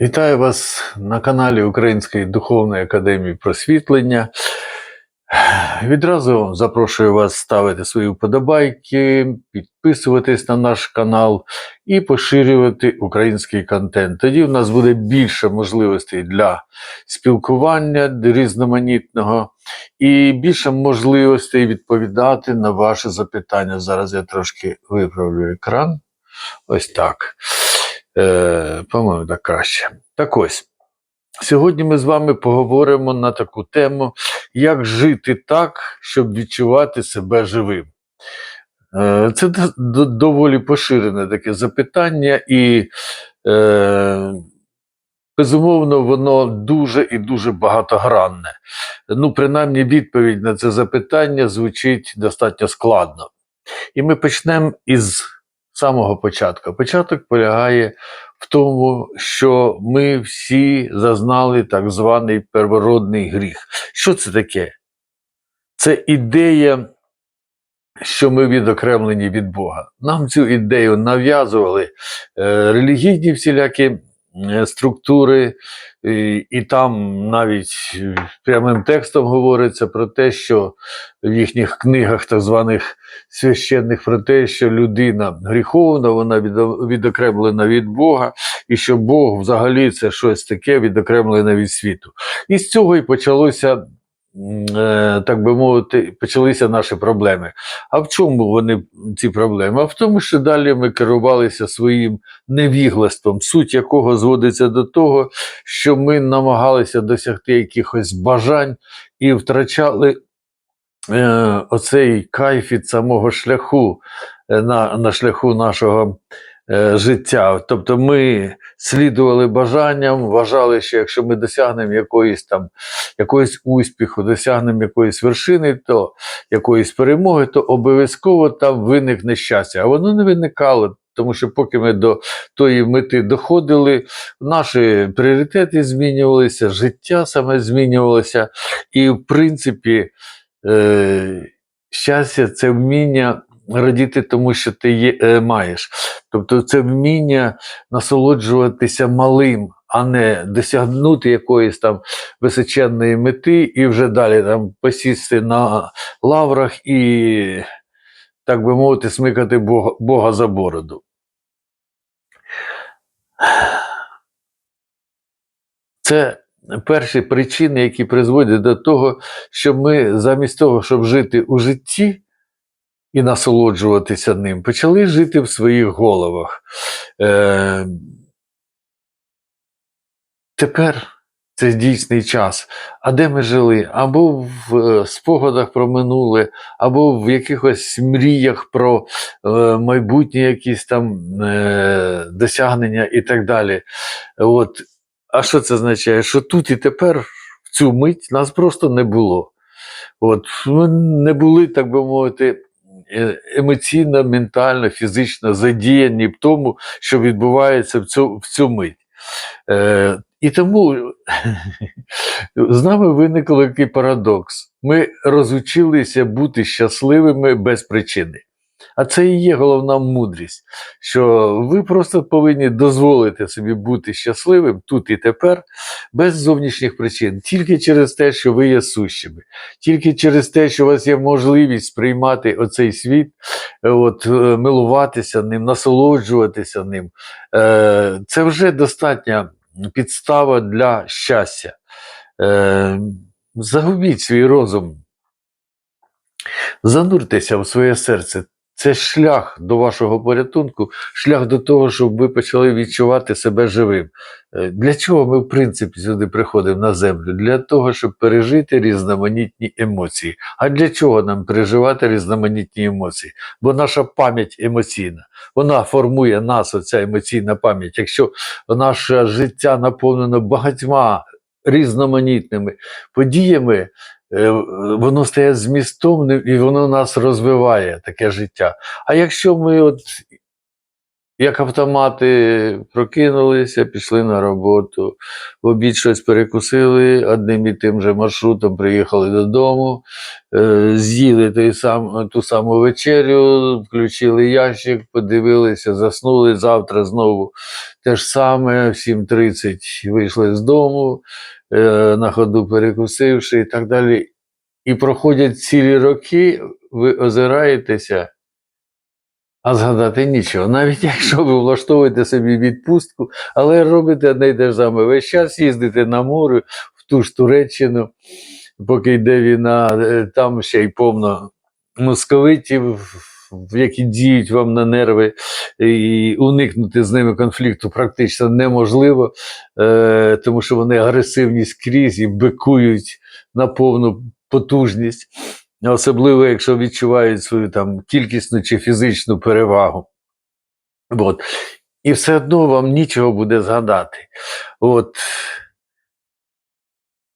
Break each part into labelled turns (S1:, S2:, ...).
S1: Вітаю вас на каналі Української духовної академії просвітлення. Відразу запрошую вас ставити свої вподобайки, підписуватись на наш канал і поширювати український контент. Тоді в нас буде більше можливостей для спілкування різноманітного і більше можливостей відповідати на ваші запитання. Зараз я трошки виправлю екран. Ось так. Е, по-моєму, так краще. Так ось. Сьогодні ми з вами поговоримо на таку тему, як жити так, щоб відчувати себе живим. Е, Це доволі поширене таке запитання, і е, безумовно, воно дуже і дуже багатогранне. Ну, принаймні, відповідь на це запитання звучить достатньо складно. І ми почнемо із самого початку. Початок полягає в тому, що ми всі зазнали так званий первородний гріх. Що це таке? Це ідея, що ми відокремлені від Бога. Нам цю ідею нав'язували е, релігійні всілякі структури, і, і там навіть е, прямим текстом говориться про те, що в їхніх книгах, так званих священних, про те, що людина гріховна, вона відо- відокремлена від Бога, і що Бог взагалі це щось таке відокремлене від світу. І з цього і почалося. Е, Так би мовити, почалися наші проблеми. А в чому вони ці проблеми? А в тому, що далі ми керувалися своїм невіглаством, суть якого зводиться до того, що ми намагалися досягти якихось бажань і втрачали е, оцей кайф від самого шляху е, на, на шляху нашого життя. Тобто ми слідували бажанням, вважали, що якщо ми досягнемо якоїсь там якогось успіху, досягнемо якоїсь вершини, то якоїсь перемоги, то обов'язково там виникне щастя. А воно не виникало. Тому що поки ми до тої мети доходили, наші пріоритети змінювалися, життя саме змінювалося, і в принципі, е, щастя це вміння радіти тому, що ти є, е, маєш. Тобто це вміння насолоджуватися малим, а не досягнути якоїсь там височенної мети і вже далі там посісти на лаврах і, так би мовити, смикати Бога, Бога за бороду. Це перші причини, які призводять до того, що ми замість того, щоб жити у житті і насолоджуватися ним, почали жити в своїх головах. Е, тепер це дійсний час. А де ми жили? Або в е, спогадах про минуле, або в якихось мріях про е, майбутні якісь там е, досягнення і так далі. От. А що це означає? Що тут і тепер, в цю мить, нас просто не було. От, ми не були, так би мовити, емоційно, ментально, фізично задіяні в тому, що відбувається в цю, в цю мить. Е, і тому з нами виник такий парадокс. Ми розучилися бути щасливими без причини. А це і є головна мудрість, що ви просто повинні дозволити собі бути щасливим тут і тепер, без зовнішніх причин, тільки через те, що ви є сущими, тільки через те, що у вас є можливість сприймати оцей світ, е, от, е, милуватися ним, насолоджуватися ним. Е, Це вже достатня підстава для щастя. Загубіть свій розум, зануртеся в своє серце. Це шлях до вашого порятунку, шлях до того, щоб ви почали відчувати себе живим. Е, Для чого ми, в принципі, сюди приходимо на землю? Для того, щоб пережити різноманітні емоції. А для чого нам переживати різноманітні емоції? Бо наша пам'ять емоційна, вона формує нас, оця емоційна пам'ять. Якщо наше життя наповнено багатьма різноманітними подіями, воно стає змістовним і воно нас розвиває, таке життя. А якщо ми от як автомати прокинулися, пішли на роботу, в обід щось перекусили, одним і тим же маршрутом приїхали додому, е, з'їли той сам, ту саму вечерю, включили ящик, подивилися, заснули. Завтра знову те ж саме, в 7.30 вийшли з дому, е, на ходу перекусивши і так далі. І проходять цілі роки, ви озираєтеся. А згадати нічого. Навіть якщо ви влаштовуєте собі відпустку, але робите одне й те ж саме. Весь час їздите на море в ту ж Туреччину, поки йде війна, е, там ще й повно московитів, які діють вам на нерви, і уникнути з ними конфлікту практично неможливо, е, тому що вони агресивні скрізь і бикують на повну потужність особливо якщо відчувають свою там кількісну чи фізичну перевагу. От. І все одно вам нічого буде згадати. От.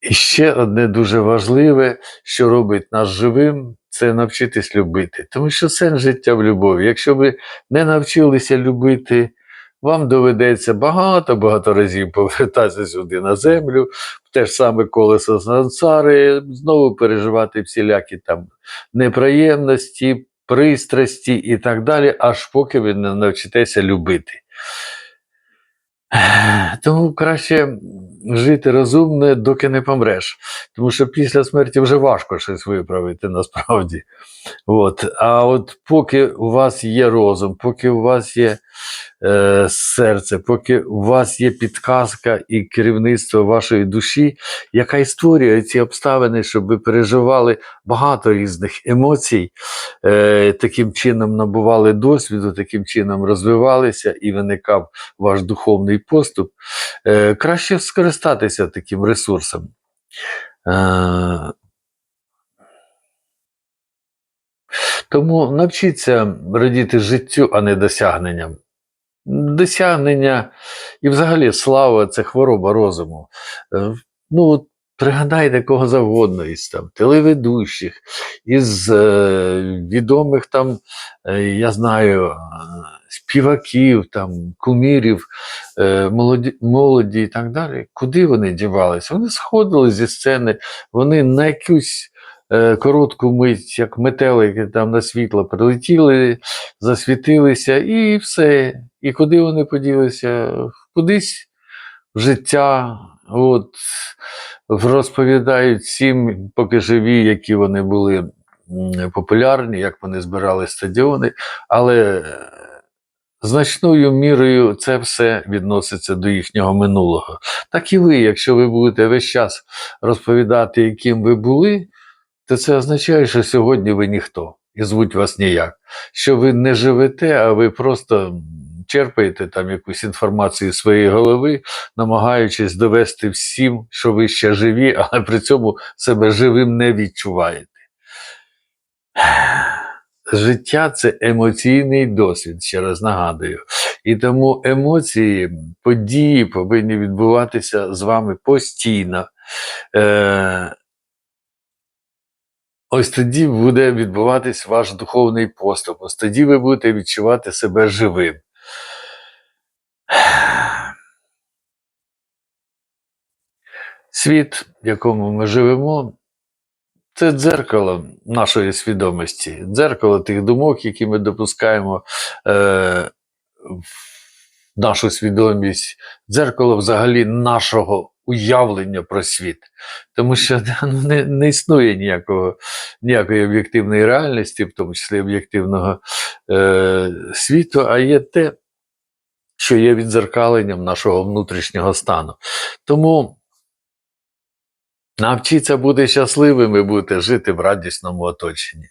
S1: І ще одне дуже важливе, що робить нас живим, це навчитись любити. Тому що сенс життя в любові. Якщо ви не навчилися любити, вам доведеться багато-багато разів повертатися сюди на землю, в те ж саме колесо сансари, знову переживати всілякі там неприємності, пристрасті і так далі, аж поки ви не навчитеся любити. Тому краще жити розумно, доки не помреш. Тому що після смерті вже важко щось виправити насправді. От. А от поки у вас є розум, поки у вас є е, серце, поки у вас є підказка і керівництво вашої душі, яка і створює ці обставини, щоб ви переживали багато різних емоцій, е, таким чином набували досвіду, таким чином розвивалися і виникав ваш духовний поступ, е, краще скористатися таким ресурсом. Е, Тому навчіться радіти життю, а не досягненням. Досягнення і взагалі слава це хвороба розуму. Е, Ну, пригадайте кого завгодно із там телеведущих, із е, відомих там, е, я знаю, е, співаків, там, кумірів, е, молоді, молоді і так далі. Куди вони дівалися? Вони сходили зі сцени, вони на якусь е, коротку мить, як метелики там на світло прилетіли, засвітилися і все. І куди вони поділися? Кудись в життя. От, розповідають всім, поки живі, які вони були популярні, як вони збирали стадіони, але е, значною мірою це все відноситься до їхнього минулого. Так і ви, якщо ви будете весь час розповідати, яким ви були, то це означає, що сьогодні ви ніхто і звуть вас ніяк. Що ви не живете, а ви просто черпаєте там якусь інформацію з своєї голови, намагаючись довести всім, що ви ще живі, але при цьому себе живим не відчуваєте. Життя це емоційний досвід, ще раз нагадую. І тому емоції, події повинні відбуватися з вами постійно. Е, Ось тоді буде відбуватись ваш духовний поступ. Ось тоді ви будете відчувати себе живим. Світ, в якому ми живемо, це дзеркало нашої свідомості, дзеркало тих думок, які ми допускаємо е, в нашу свідомість, дзеркало взагалі нашого уявлення про світ. Тому що ну, не, не існує ніякого, ніякої об'єктивної реальності, в тому числі об'єктивного е, світу, а є те, що є відзеркаленням нашого внутрішнього стану. Тому навчіться бути щасливими, будете жити в радісному оточенні.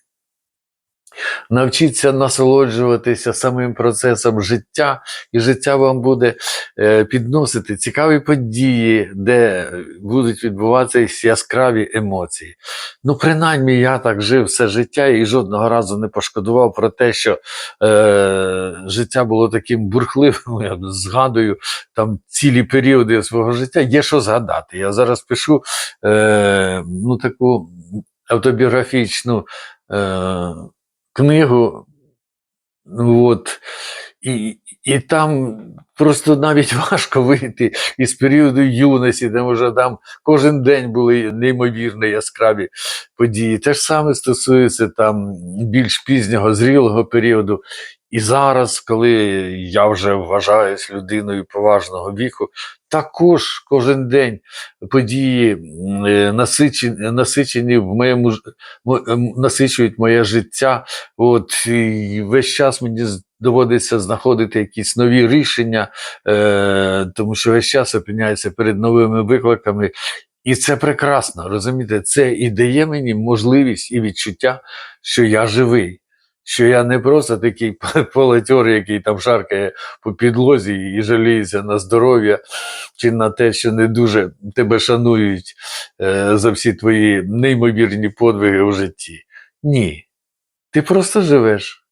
S1: Навчіться насолоджуватися самим процесом життя, і життя вам буде е, підносити цікаві події, де будуть відбуватися яскраві емоції. Ну, принаймні, я так жив все життя і жодного разу не пошкодував про те, що е, життя було таким бурхливим. Я згадую там цілі періоди свого життя. Є що згадати. Я зараз пишу е, ну, таку автобіографічну. Е, книгу. От. І, і там просто навіть важко вийти із періоду юності, де може там кожен день були неймовірно яскраві події. Те ж саме стосується там більш пізнього зрілого періоду. І зараз, коли я вже вважаюсь людиною поважного віку, також кожен день події е, насичені, насичені в моєму ем, насичують моє життя. От і весь час мені доводиться знаходити якісь нові рішення, е, тому що весь час опиняюся перед новими викликами. І це прекрасно, розумієте, це і дає мені можливість і відчуття, що я живий, що я не просто такий полетьор, який там шаркає по підлозі і жаліється на здоров'я чи на те, що не дуже тебе шанують е, за всі твої неймовірні подвиги у житті. Ні. Ти просто живеш.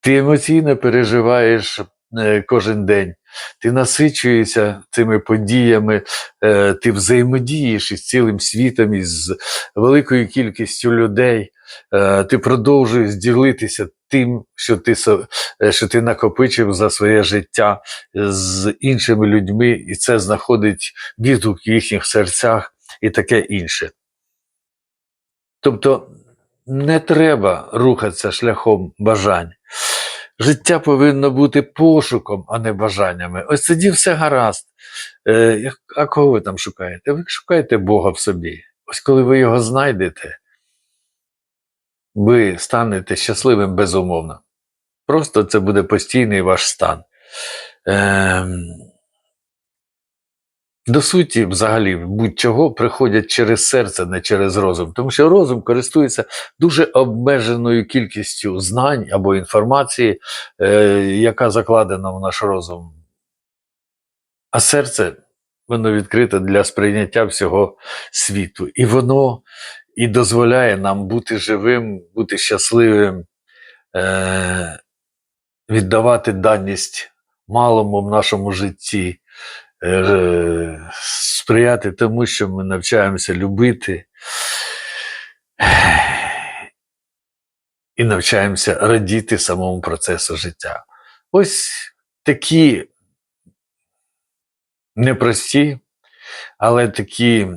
S1: Ти емоційно переживаєш е, кожен день, ти насичуєшся цими подіями, е, ти взаємодієш із цілим світом, із великою кількістю людей, ти продовжуєш ділитися тим, що ти, е, що ти накопичив за своє життя з іншими людьми, і це знаходить відгук в їхніх серцях і таке інше. Тобто не треба рухатися шляхом бажань. Життя повинно бути пошуком, а не бажаннями. Ось тоді все гаразд. Е, а кого ви там шукаєте? Ви шукаєте Бога в собі. Ось коли ви його знайдете, ви станете щасливим безумовно. Просто це буде постійний ваш стан. Ем, до суті, взагалі, будь-чого приходять через серце, не через розум. Тому що розум користується дуже обмеженою кількістю знань або інформації, е, яка закладена в наш розум. А серце воно відкрите для сприйняття всього світу. І воно і дозволяє нам бути живим, бути щасливим, е, віддавати даність малому в нашому житті, е, сприяти тому, що ми навчаємося любити і навчаємося радіти самому процесу життя. Ось такі непрості, але такі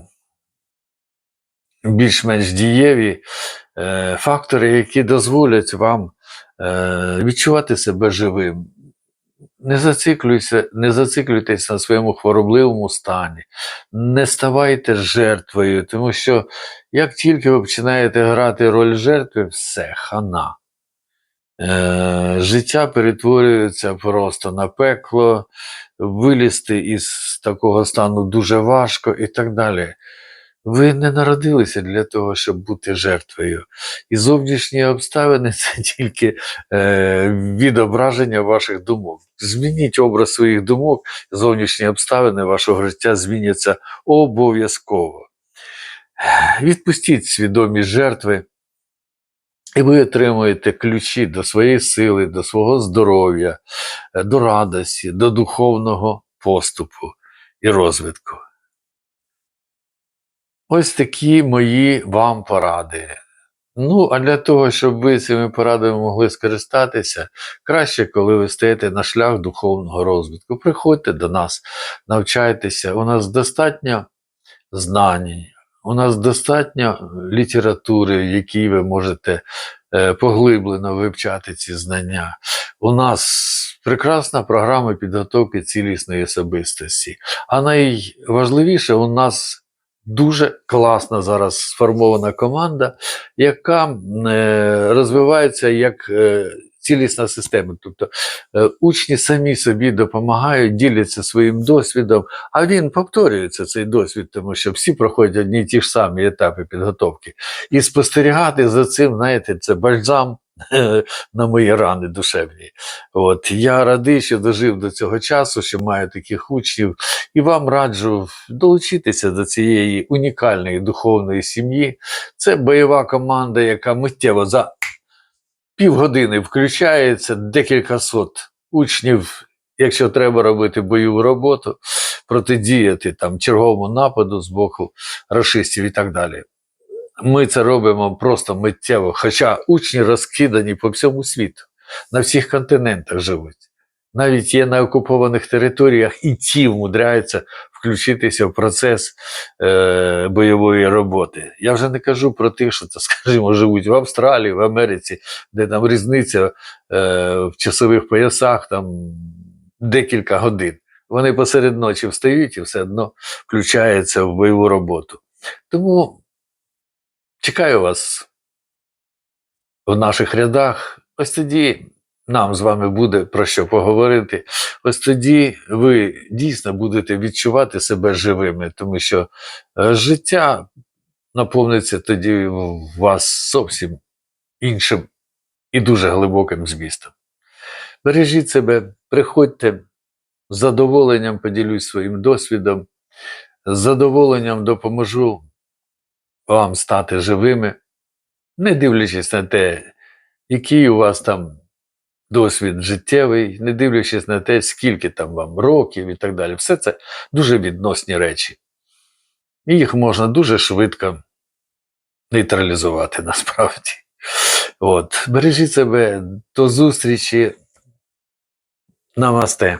S1: більш-менш дієві е, фактори, які дозволять вам е, відчувати себе живим. Не зациклюйся, не зациклюйтесь на своєму хворобливому стані, не ставайте жертвою, тому що як тільки ви починаєте грати роль жертви, все, хана. Е, життя перетворюється просто на пекло, вилізти із такого стану дуже важко і так далі. Ви не народилися для того, щоб бути жертвою. І зовнішні обставини це тільки е, відображення ваших думок. Змініть образ своїх думок, зовнішні обставини вашого життя зміняться обов'язково. Відпустіть свідомі жертви, і ви отримуєте ключі до своєї сили, до свого здоров'я, е, до радості, до духовного поступу і розвитку. Ось такі мої вам поради. Ну, а для того, щоб ви цими порадами могли скористатися, краще, коли ви стаєте на шлях духовного розвитку. Приходьте до нас, навчайтеся. У нас достатньо знань, у нас достатньо літератури, в якій ви можете е, поглиблено вивчати ці знання. У нас прекрасна програма підготовки цілісної особистості. А найважливіше, у нас дуже класна зараз сформована команда, яка е, розвивається як е, цілісна система. Тобто е, учні самі собі допомагають, діляться своїм досвідом, а він повторюється цей досвід, тому що всі проходять одні й ті ж самі етапи підготовки. І спостерігати за цим, знаєте, це бальзам на мої рани душевні. От я радий, що дожив до цього часу, що маю таких учнів, і вам раджу долучитися до цієї унікальної духовної сім'ї. Це бойова команда, яка миттєво за півгодини включається, декілька сот учнів, якщо треба робити бойову роботу, протидіяти там черговому нападу з боку рашистів і так далі. Ми це робимо просто миттєво, хоча учні розкидані по всьому світу. на всіх континентах живуть. Навіть є на окупованих територіях, і ті вмудряються включитися в процес е, бойової роботи. Я вже не кажу про тих, що, скажімо, живуть в Австралії, в Америці, де там різниця е, в часових поясах там декілька годин. Вони посеред ночі встають і все одно включаються в бойову роботу. Тому чекаю вас в наших рядах. Ось тоді нам з вами буде про що поговорити. Ось тоді ви дійсно будете відчувати себе живими, тому що е, життя наповниться тоді в вас зовсім іншим і дуже глибоким змістом. Бережіть себе, приходьте, з задоволенням поділюсь своїм досвідом, з задоволенням допоможу вам стати живими, не дивлячись на те, який у вас там досвід життєвий, не дивлячись на те, скільки там вам років і так далі. Все це дуже відносні речі. І їх можна дуже швидко нейтралізувати насправді. От. Бережіть себе до зустрічі. Намасте.